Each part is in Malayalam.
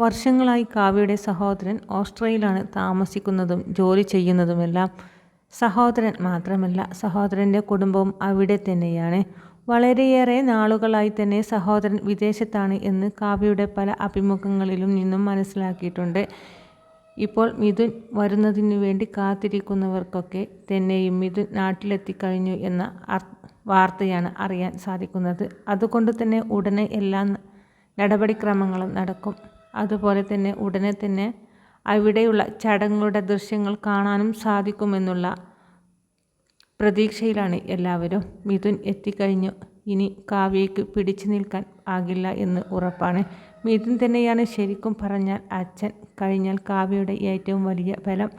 വർഷങ്ങളായി കാവ്യയുടെ സഹോദരൻ ഓസ്ട്രേലിയയിലാണ് താമസിക്കുന്നതും ജോലി ചെയ്യുന്നതുമെല്ലാം സഹോദരൻ മാത്രമല്ല സഹോദരന്റെ കുടുംബവും അവിടെ തന്നെയാണ്. വളരെയേറെ നാളുകളായി തന്നെ സഹോദരൻ വിദേശത്താണ് എന്ന് കാവ്യയുടെ പല അഭിമുഖങ്ങളിലും നിന്നും മനസ്സിലാക്കിയിട്ടുണ്ട്. ഇപ്പോൾ മിഥുൻ വരുന്നതിനു വേണ്ടി കാത്തിരിക്കുന്നവർക്കൊക്കെ തന്നെയും മിഥുൻ നാട്ടിലെത്തിക്കഴിഞ്ഞു എന്ന വാർത്തയാണ് അറിയാൻ സാധിക്കുന്നത്. അതുകൊണ്ട് തന്നെ ഉടനെ എല്ലാ നടപടിക്രമങ്ങളും നടക്കും. അതുപോലെ തന്നെ ഉടനെ തന്നെ അവിടെയുള്ള ചടങ്ങുകളുടെ ദൃശ്യങ്ങൾ കാണാനും സാധിക്കുമെന്നുള്ള പ്രതീക്ഷയിലാണ് എല്ലാവരും. മിഥുൻ എത്തിക്കഴിഞ്ഞു. ഇനി കാവ്യയ്ക്ക് പിടിച്ചു നിൽക്കാൻ ആകില്ല എന്ന് ഉറപ്പാണ്. മിഥുൻ തന്നെയാണ് ശരിക്കും പറഞ്ഞാൽ അച്ഛൻ. കഴിഞ്ഞാൽ കാവ്യയുടെ ഏറ്റവും വലിയ ബലം.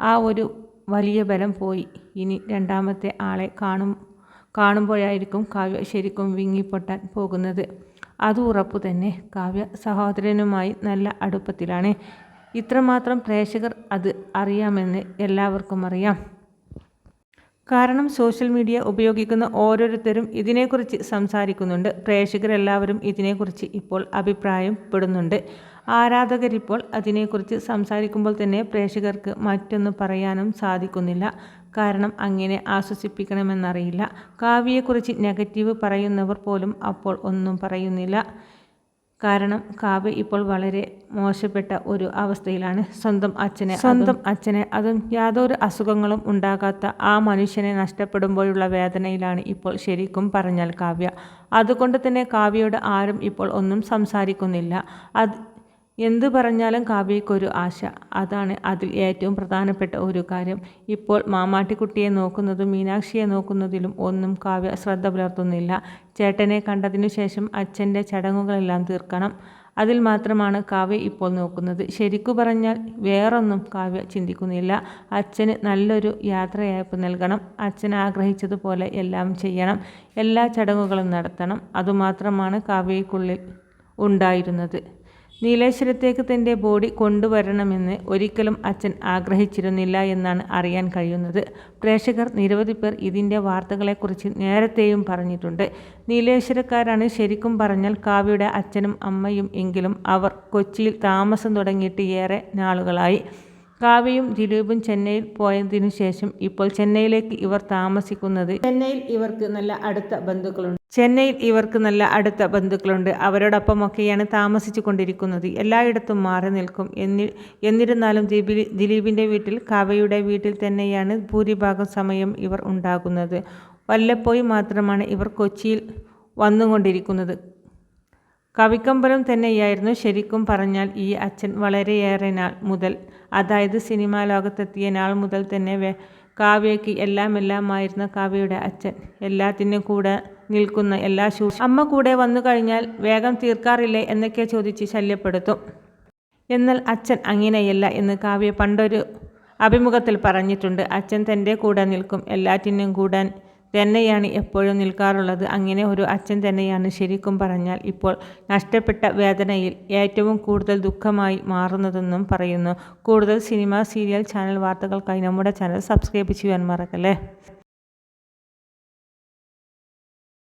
ആ ഒരു വലിയ ബലം പോയി. ഇനി രണ്ടാമത്തെ ആളെ കാണും കാണുമ്പോഴായിരിക്കും കാവ്യ ശരിക്കും വിങ്ങിപ്പൊട്ടാൻ പോകുന്നത്. അത് ഉറപ്പു തന്നെ. കാവ്യ സഹോദരനുമായി നല്ല അടുപ്പത്തിലാണ്. ഇത്രമാത്രം പ്രേക്ഷകർ അത് അറിയാമെന്ന് എല്ലാവർക്കും അറിയാം. കാരണം സോഷ്യൽ മീഡിയ ഉപയോഗിക്കുന്ന ഓരോരുത്തരും ഇതിനെക്കുറിച്ച് സംസാരിക്കുന്നുണ്ട്. പ്രേക്ഷകരെല്ലാവരും ഇതിനെക്കുറിച്ച് ഇപ്പോൾ അഭിപ്രായം അഭിപ്രായപ്പെടുന്നുണ്ട്. ആരാധകരിപ്പോൾ അതിനെക്കുറിച്ച് സംസാരിക്കുമ്പോൾ തന്നെ പ്രേക്ഷകർക്ക് മറ്റൊന്ന് പറയാനും സാധിക്കുന്നില്ല. കാരണം അങ്ങനെ ആശ്വസിപ്പിക്കണമെന്നറിയില്ല. കാവ്യയെക്കുറിച്ച് നെഗറ്റീവ് പറയുന്നവർ പോലും അപ്പോൾ ഒന്നും പറയുന്നില്ല. കാരണം കാവ്യ ഇപ്പോൾ വളരെ മോശപ്പെട്ട ഒരു അവസ്ഥയിലാണ്. സ്വന്തം അച്ഛനെ സ്വന്തം അച്ഛനെ അതും യാതൊരു അസുഖങ്ങളും ഉണ്ടാകാത്ത ആ മനുഷ്യനെ നഷ്ടപ്പെടുമ്പോഴുള്ള വേദനയിലാണ് ഇപ്പോൾ ശരിക്കും പറഞ്ഞാൽ കാവ്യ. അതുകൊണ്ട് തന്നെ കാവ്യയോട് ആരും ഇപ്പോൾ ഒന്നും സംസാരിക്കുന്നില്ല. അത് എന്തു പറഞ്ഞാലും കാവ്യയ്ക്കൊരു ആശ. അതാണ് അതിൽ ഏറ്റവും പ്രധാനപ്പെട്ട ഒരു കാര്യം. ഇപ്പോൾ മാമാട്ടിക്കുട്ടിയെ നോക്കുന്നതും മീനാക്ഷിയെ നോക്കുന്നതിലും ഒന്നും കാവ്യ ശ്രദ്ധ പുലർത്തുന്നില്ല. ചേട്ടനെ കണ്ടതിനു ശേഷം അച്ഛന്റെ ചടങ്ങുകളെല്ലാം തീർക്കണം. അതിൽ മാത്രമാണ് കാവ്യ ഇപ്പോൾ നോക്കുന്നത്. ശരിക്കു പറഞ്ഞാൽ വേറൊന്നും കാവ്യ ചിന്തിക്കുന്നില്ല. അച്ഛന് നല്ലൊരു യാത്രയയപ്പ് നൽകണം. അച്ഛൻ ആഗ്രഹിച്ചതുപോലെ എല്ലാം ചെയ്യണം. എല്ലാ ചടങ്ങുകളും നടത്തണം. അതുമാത്രമാണ് കാവ്യയ്ക്കുള്ളിൽ ഉണ്ടായിരുന്നത്. നീലേശ്വരത്തേക്ക് തന്റെ ബോഡി കൊണ്ടുവരണമെന്ന് ഒരിക്കലും അച്ഛൻ ആഗ്രഹിച്ചിരുന്നില്ല എന്നാണ് അറിയാൻ കഴിയുന്നത്. പ്രേക്ഷകർ നിരവധി പേർ ഇതിന്റെ വാർത്തകളെക്കുറിച്ച് നേരത്തെയും പറഞ്ഞിട്ടുണ്ട്. നീലേശ്വരക്കാരാണ് ശരിക്കും പറഞ്ഞാൽ കാവ്യയുടെ അച്ഛനും അമ്മയും എങ്കിലും അവർ കൊച്ചിയിൽ താമസം തുടങ്ങിയിട്ട് ഏറെ നാളുകളായി. കാവ്യയും ദിലീപും ചെന്നൈയിൽ പോയതിനു ശേഷം ഇപ്പോൾ ചെന്നൈയിലേക്ക് ഇവർ താമസിക്കുന്നത് ചെന്നൈയിൽ ഇവർക്ക് നല്ല അടുത്ത ബന്ധുക്കളുണ്ട്. ചെന്നൈയിൽ ഇവർക്ക് നല്ല അടുത്ത ബന്ധുക്കളുണ്ട്. അവരോടൊപ്പമൊക്കെയാണ് താമസിച്ചു കൊണ്ടിരിക്കുന്നത് എല്ലായിടത്തും മാറി നിൽക്കും. എന്നി എന്നിരുന്നാലും ദിലീപിന്റെ വീട്ടിൽ കാവ്യയുടെ വീട്ടിൽ തന്നെയാണ് ഭൂരിഭാഗം സമയം ഇവർ ഉണ്ടാകുന്നത്. വല്ലപ്പോഴും മാത്രമാണ് ഇവർ കൊച്ചിയിൽ വന്നുകൊണ്ടിരിക്കുന്നത്. കവിക്കമ്പലം തന്നെയായിരുന്നു ശരിക്കും പറഞ്ഞാൽ ഈ അച്ഛൻ വളരെയേറെ നാൾ മുതൽ അതായത് സിനിമാ ലോകത്തെത്തിയ നാൾ മുതൽ തന്നെ കാവ്യയ്ക്ക് എല്ലാം എല്ലാമായിരുന്ന കാവ്യയുടെ അച്ഛൻ. എല്ലാത്തിനും കൂടെ നിൽക്കുന്ന എല്ലാ ശൂ അമ്മ കൂടെ വന്നു കഴിഞ്ഞാൽ വേഗം തീർക്കാറില്ലേ എന്നൊക്കെ ചോദിച്ച് ശല്യപ്പെടുത്തും. എന്നാൽ അച്ഛൻ അങ്ങനെയല്ല എന്ന് കാവ്യ പണ്ടൊരു അഭിമുഖത്തിൽ പറഞ്ഞിട്ടുണ്ട്. അച്ഛൻ തന്റെ കൂടെ നിൽക്കും. എല്ലാറ്റിനും കൂടാൻ തന്നെയാണ് എപ്പോഴും നിൽക്കാറുള്ളത്. അങ്ങനെ ഒരു അച്ഛൻ തന്നെയാണ് ശരിക്കും പറഞ്ഞാൽ ഇപ്പോൾ നഷ്ടപ്പെട്ട വേദനയിൽ ഏറ്റവും കൂടുതൽ ദുഃഖമായി മാറുന്നതെന്നും പറയുന്നു. കൂടുതൽ സിനിമ സീരിയൽ ചാനൽ വാർത്തകൾക്കായി നമ്മുടെ ചാനൽ സബ്സ്ക്രൈബ് ചെയ്യാൻ മറക്കല്ലേ?